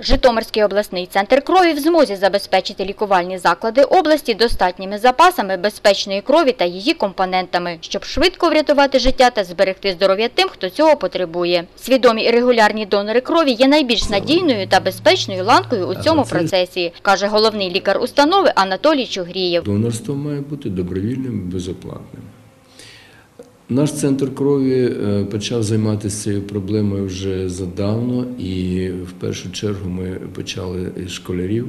Житомирський обласний центр крові в змозі забезпечити лікувальні заклади області достатніми запасами безпечної крові та її компонентами, щоб швидко врятувати життя та зберегти здоров'я тим, хто цього потребує. Свідомі і регулярні донори крові є найбільш надійною та безпечною ланкою у цьому процесі, каже головний лікар установи Анатолій Чугрієв. Донорство має бути добровільним і безоплатним. Наш центр крові е, почав займатися цією проблемою вже задавно, і в першу чергу ми почали із школярів.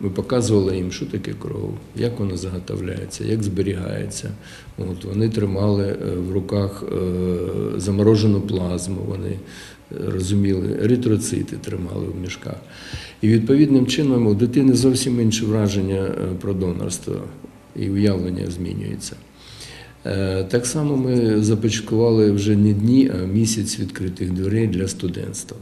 Ми показували їм, що таке кров, як вона заготовляється, як зберігається. От, вони тримали е, в руках е, заморожену плазму, вони розуміли, еритроцити тримали в мішках. І відповідним чином у дитини зовсім інше враження про донорство і уявлення змінюється. Е, Так само ми започаткували вже не дні, а місяць відкритих дверей для студентства.